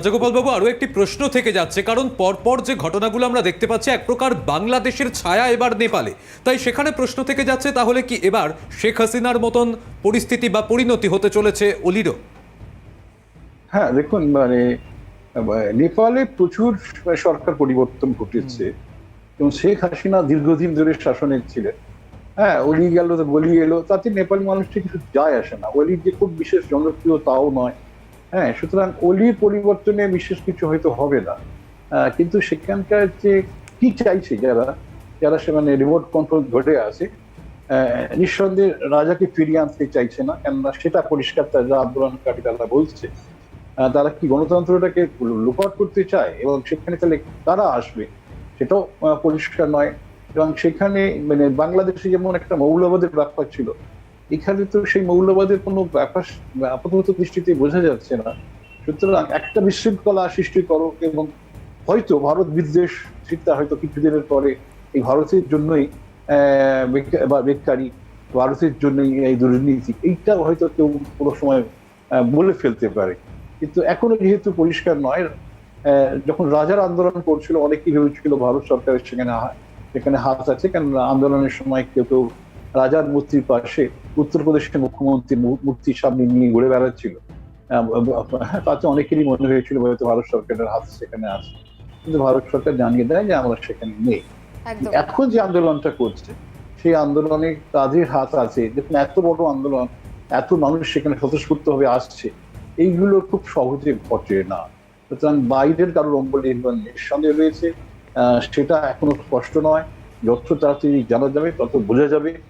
রাজগোপাল বাবু আরও একটি প্রশ্ন থেকে যাচ্ছে। কারণ পরপর যে ঘটনাগুলো আমরা দেখতে পাচ্ছি এক প্রকার বাংলাদেশের ছায়া এবার নেপালে। তাই সেখানে প্রশ্ন থেকে যাচ্ছে তাহলে কি এবার শেখ হাসিনার মতন পরিস্থিতি বা পরিণতি হতে চলেছে অলিরও? হ্যাঁ দেখুন মানে নেপালে প্রচুর সরকার পরিবর্তন ঘটেছে। এবং শেখ হাসিনা দীর্ঘদিন ধরে শাসনে ছিলেন। হ্যাঁ অলি গেল গলি এলো তাতে নেপালি মানুষটি কিছু যায় আসে না। অলির যে খুব বিশেষ জনপ্রিয় তাও নয়। হ্যাঁ সুতরাং অলির পরিবর্তনে বিশেষ কিছু হয়তো হবে না। কিন্তু সেখানকার যে কি চাইছে যারা যারা সে মানে রিমোট কন্ট্রোল ধরে আছে নিঃসন্দেহে রাজাকে ফিরিয়ে আনতে চাইছে না? কেননা সেটা পরিষ্কার যা আন্দোলনকারী তারা বলছে। তারা কি গণতন্ত্রটাকে লুপাট করতে চায়? এবং সেখানে তাহলে কারা আসবে? সেটাও পরিষ্কার নয়। এবং সেখানে মানে বাংলাদেশে যেমন একটা মৌলবাদের ব্যাপার ছিল এখানে তো সেই মৌলবাদের কোনো ব্যাপার, আপাতত দৃষ্টিতে বোঝা যাচ্ছে না। সুতরাং একটা বিশৃঙ্খলা সৃষ্টি করো এবং হয়তো ভারত বিদ্বেষ চিন্তা হয়তো কিছুদিনের পরে এই ভারতের জন্যই বা বেকারি ভারতের জন্যই এই দুর্নীতি, এইটা হয়তো কেউ কোনো সময় বলে ফেলতে পারে। কিন্তু এখনও যেহেতু পরিষ্কার নয় যখন রাজার আন্দোলন করছিল, অনেকেই ভেবেছিল ভারত সরকারের সেখানে সেখানে হাত আছে কেন আন্দোলনের সময় কেউ কেউ রাজার মূর্তির পাশে উত্তরপ্রদেশের মুখ্যমন্ত্রীর মূ- মূর্তির সামনে নিয়ে ঘুরে বেড়াচ্ছিল। হ্যাঁ, তাতে অনেকেরই মনে হয়েছিল হয়তো ভারত সরকারের হাত সেখানে আছে। কিন্তু ভারত সরকার জানিয়ে দেয় যে আমরা সেখানে নেই। এখন যে আন্দোলনটা করছে সেই আন্দোলনে তাদের হাত আছে। দেখুন এত বড় আন্দোলন এত মানুষ সেখানে স্বতঃস্ফূর্ত ভাবে আসছে এইগুলো খুব সহজে ঘটে না। সুতরাং বাইরের কারোর অম্বল নির্মাণ নিঃসন্দেহে রয়েছে। আহ, সেটা এখনও স্পষ্ট নয়। যত তাড়াতাড়ি জানা যাবে তত বোঝা যাবে।